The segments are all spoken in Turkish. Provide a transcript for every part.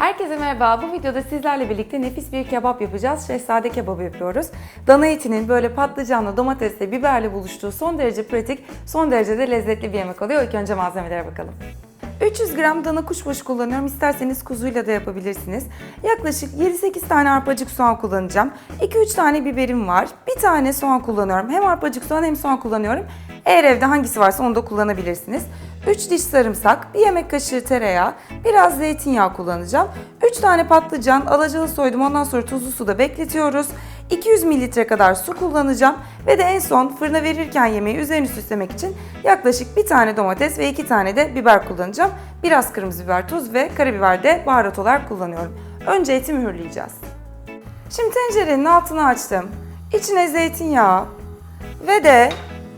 Herkese merhaba. Bu videoda sizlerle birlikte nefis bir kebap yapacağız. Şehzade kebabı yapıyoruz. Dana etinin böyle patlıcanla, domatesle, biberle buluştuğu son derece pratik, son derece de lezzetli bir yemek oluyor. İlk önce malzemelere bakalım. 300 gram dana kuşbaşı kullanıyorum. İsterseniz kuzuyla da yapabilirsiniz. Yaklaşık 7-8 tane arpacık soğan kullanacağım. 2-3 tane biberim var. Bir tane soğan kullanıyorum. Hem arpacık soğan hem soğan kullanıyorum. Eğer evde hangisi varsa onu da kullanabilirsiniz. 3 diş sarımsak, 1 yemek kaşığı tereyağı, biraz zeytinyağı kullanacağım. 3 tane patlıcan, alacalı soydum. Ondan sonra tuzlu suda bekletiyoruz. 200 mililitre kadar su kullanacağım ve de en son fırına verirken yemeği üzerini süslemek için yaklaşık bir tane domates ve iki tane de biber kullanacağım. Biraz kırmızı biber, tuz ve karabiber de baharat olarak kullanıyorum. Önce eti mühürleyeceğiz. Şimdi tencerenin altını açtım. İçine zeytinyağı ve de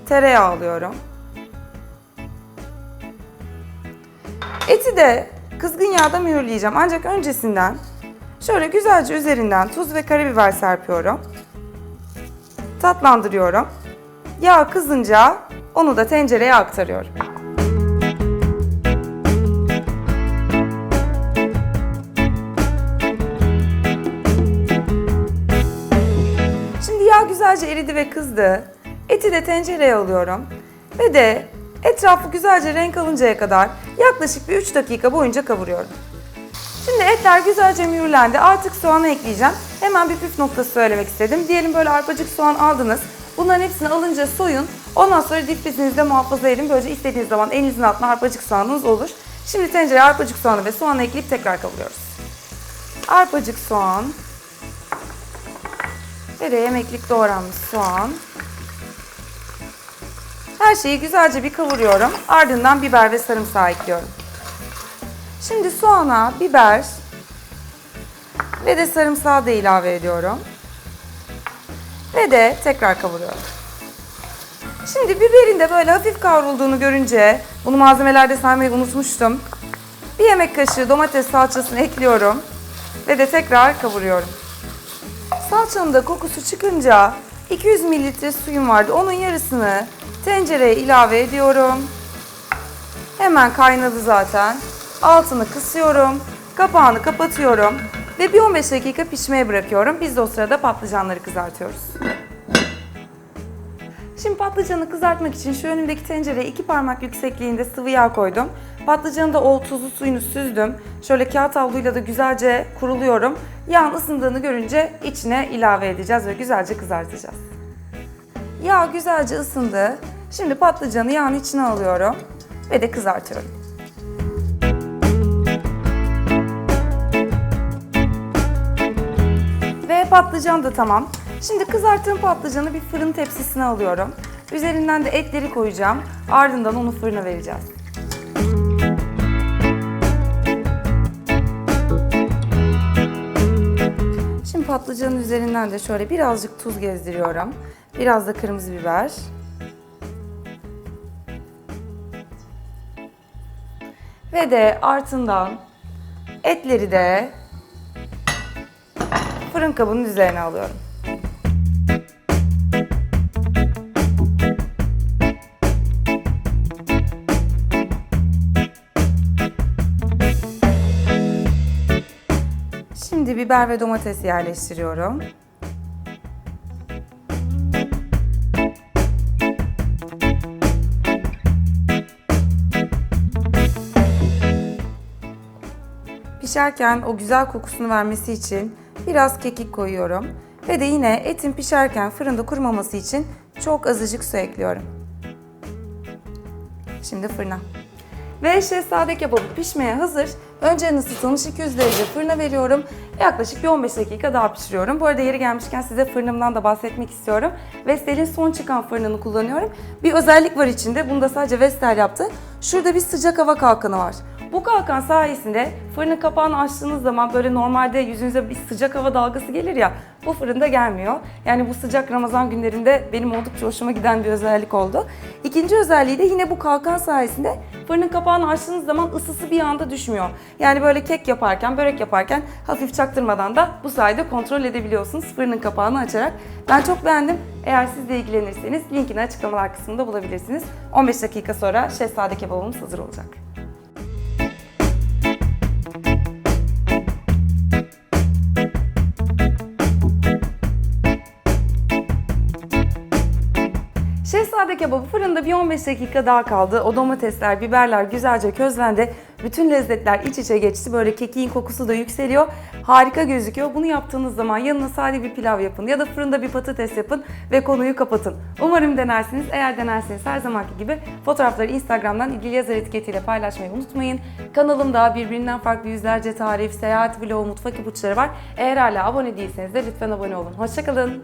tereyağı alıyorum. Eti de kızgın yağda mühürleyeceğim. Ancak öncesinden şöyle güzelce üzerinden tuz ve karabiber serpiyorum. Tatlandırıyorum. Yağ kızınca onu da tencereye aktarıyorum. Şimdi yağ güzelce eridi ve kızdı. Eti de tencereye alıyorum. Ve de etrafı güzelce renk alıncaya kadar yaklaşık bir 3 dakika boyunca kavuruyorum. Şimdi etler güzelce mühürlendi. Artık soğanı ekleyeceğim. Hemen bir püf noktası söylemek istedim. Diyelim böyle arpacık soğan aldınız. Bunların hepsini alınca soyun. Ondan sonra dip frizinizde muhafaza edin. Böylece istediğiniz zaman elinizin altına arpacık soğanınız olur. Şimdi tencereye arpacık soğanı ve soğanı ekleyip tekrar kavuruyoruz. Arpacık soğan. Ve de yemeklik doğranmış soğan. Her şeyi güzelce bir kavuruyorum. Ardından biber ve sarımsağı ekliyorum. Şimdi soğana, biber ve de sarımsağı da ilave ediyorum. Ve de tekrar kavuruyorum. Şimdi biberin de böyle hafif kavrulduğunu görünce, bunu malzemelerde saymayı unutmuştum. Bir yemek kaşığı domates salçasını ekliyorum ve de tekrar kavuruyorum. Salçanın da kokusu çıkınca 200 mililitre suyum vardı. Onun yarısını tencereye ilave ediyorum. Hemen kaynadı zaten. Altını kısıyorum. Kapağını kapatıyorum. Ve bir 15 dakika pişmeye bırakıyorum. Biz de o sırada patlıcanları kızartıyoruz. Şimdi patlıcanı kızartmak için şu önümdeki tencereye iki parmak yüksekliğinde sıvı yağ koydum. Patlıcanı da o tuzlu suyunu süzdüm. Şöyle kağıt havluyla da güzelce kuruluyorum. Yağın ısındığını görünce içine ilave edeceğiz ve güzelce kızartacağız. Yağ güzelce ısındı. Şimdi patlıcanı yağın içine alıyorum ve de kızartıyorum. Patlıcan da tamam. Şimdi kızarttığım patlıcanı bir fırın tepsisine alıyorum. Üzerinden de etleri koyacağım. Ardından onu fırına vereceğiz. Şimdi patlıcanın üzerinden de şöyle birazcık tuz gezdiriyorum. Biraz da kırmızı biber. Ve de ardından etleri de fırın kabının üzerine alıyorum. Şimdi biber ve domates yerleştiriyorum. Pişerken o güzel kokusunu vermesi için biraz kekik koyuyorum. Ve de yine etin pişerken fırında kurumaması için çok azıcık su ekliyorum. Şimdi fırına. Ve şehzade kebabı pişmeye hazır. Önceden ısıtılmış 200 derece fırına veriyorum. Yaklaşık bir 15 dakika daha pişiriyorum. Bu arada yeri gelmişken size fırınımdan da bahsetmek istiyorum. Vestel'in son çıkan fırınını kullanıyorum. Bir özellik var içinde. Bunu da sadece Vestel yaptı. Şurada bir sıcak hava kalkanı var. Bu kalkan sayesinde fırının kapağını açtığınız zaman böyle normalde yüzünüze bir sıcak hava dalgası gelir ya bu fırında gelmiyor. Yani bu sıcak Ramazan günlerinde benim oldukça hoşuma giden bir özellik oldu. İkinci özelliği de yine bu kalkan sayesinde fırının kapağını açtığınız zaman ısısı bir anda düşmüyor. Yani böyle kek yaparken, börek yaparken hafif çaktırmadan da bu sayede kontrol edebiliyorsunuz fırının kapağını açarak. Ben çok beğendim. Eğer siz de ilgilenirseniz linkini açıklamalar kısmında bulabilirsiniz. 15 dakika sonra şehzade kebabımız hazır olacak. Kebabı fırında bir 15 dakika daha kaldı. O domatesler, biberler güzelce közlendi. Bütün lezzetler iç içe geçti. Böyle kekiğin kokusu da yükseliyor. Harika gözüküyor. Bunu yaptığınız zaman yanına sade bir pilav yapın ya da fırında bir patates yapın ve konuyu kapatın. Umarım denersiniz. Eğer denerseniz her zamanki gibi fotoğrafları Instagram'dan ilgili yazar etiketiyle paylaşmayı unutmayın. Kanalımda birbirinden farklı yüzlerce tarif, seyahat vlogu, mutfak ipuçları var. Eğer hala abone değilseniz de lütfen abone olun. Hoşçakalın.